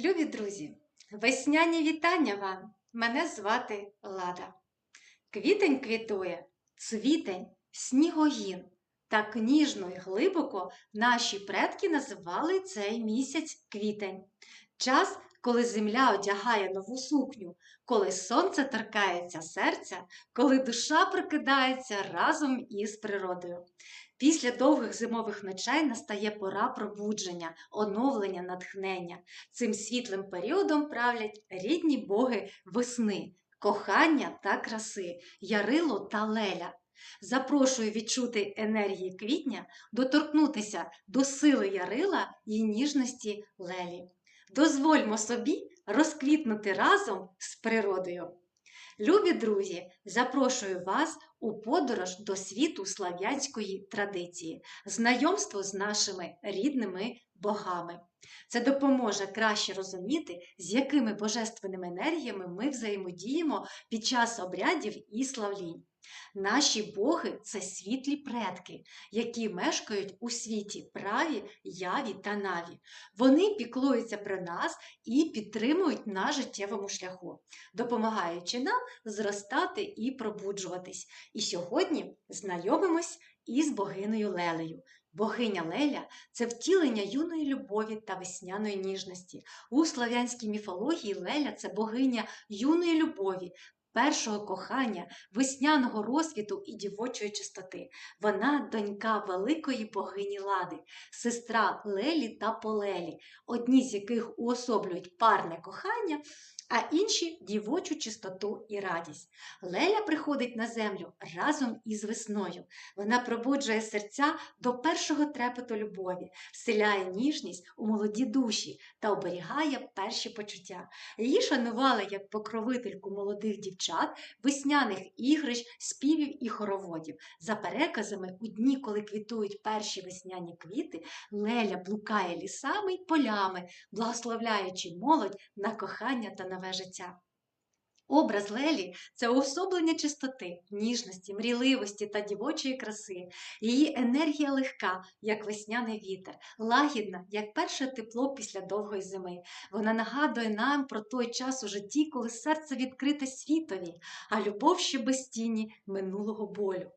Любі друзі, весняні вітання вам! Мене звати Лада. Квітень квітує, цвітень, снігогін. Так ніжно і глибоко наші предки називали цей місяць квітень. Час, коли земля одягає нову сукню, коли сонце торкається серця, коли душа прокидається разом із природою. Після довгих зимових ночей настає пора пробудження, оновлення, натхнення. Цим світлим періодом правлять рідні боги весни, кохання та краси, Ярило та Леля. Запрошую відчути енергії квітня, доторкнутися до сили Ярила і ніжності Лелі. Дозвольмо собі розквітнути разом з природою. Любі друзі, запрошую вас у подорож до світу слав'янської традиції, знайомство з нашими рідними богами. Це допоможе краще розуміти, з якими божественними енергіями ми взаємодіємо під час обрядів і славлінь. Наші боги це світлі предки, які мешкають у світі праві, яві та наві. Вони піклуються про нас і підтримують на життєвому шляху, допомагаючи нам зростати і пробуджуватись. І сьогодні знайомимось із богинею Лелею. Богиня Леля це втілення юної любові та весняної ніжності. У слав'янській міфології Леля це богиня юної любові, першого кохання, весняного розквіту і дівочої чистоти. Вона донька великої богині Лади, сестра Лелі та Полелі, одні з яких уособлюють парне кохання. А інші дівочу чистоту і радість. Леля приходить на землю разом із весною. Вона пробуджує серця до першого трепету любові, вселяє ніжність у молоді душі та оберігає перші почуття. Її шанували як покровительку молодих дівчат, весняних ігрищ, співів і хороводів. За переказами, у дні, коли квітують перші весняні квіти, Леля блукає лісами й полями, благословляючи молодь на кохання та nowe życia. Образ Лелі це уособлення чистоти, ніжності, мрійливості та дівочої краси. Її енергія легка, як весняний вітер, лагідна, як перше тепло після довгої зими. Вона нагадує нам про той час у житті, коли серце відкрите світові, а любов ще без тіні минулого болю.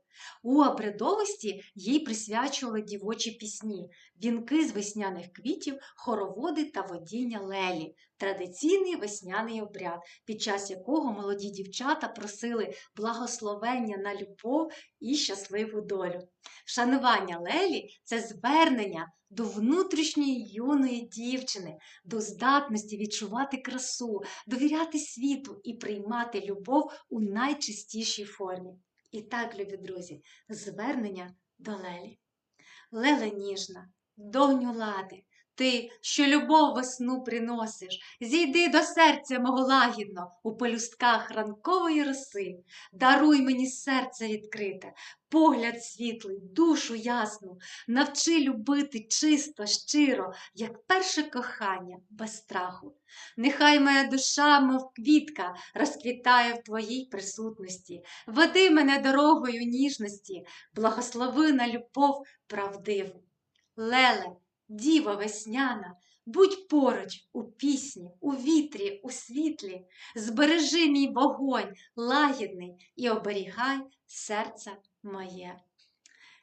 У обрядовості їй присвячували дівочі пісні, вінки з весняних квітів, хороводи та водіння лелі, традиційний весняний обряд, під час якого молоді дівчата просили благословення на любов і щасливу долю. Шанування лелі це звернення до внутрішньої юної дівчини, до здатності відчувати красу, довіряти світу і приймати любов у найчистішій формі. І так, любі друзі, звернення до Лелі. Леле ніжна, доню лади, ти, що любов весну приносиш, зійди до серця мого лагідно у пелюстках ранкової роси, даруй мені серце відкрите, погляд світлий, душу ясну, навчи любити чисто, щиро, як перше кохання без страху. Нехай моя душа, мов квітка, розквітає в твоїй присутності, веди мене дорогою ніжності, благослови на любов правдиву. Леле, діва весняна, будь поруч у пісні, у вітрі, у світлі, збережи мій вогонь лагідний і оберігай серце моє.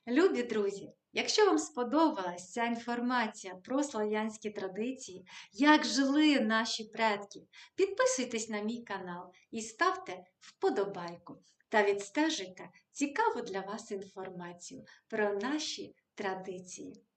Любі друзі! Якщо вам сподобалась ця інформація про слав'янські традиції, як жили наші предки, підписуйтесь на мій канал і ставте вподобайку та відстежуйте цікаву для вас інформацію про наші традиції.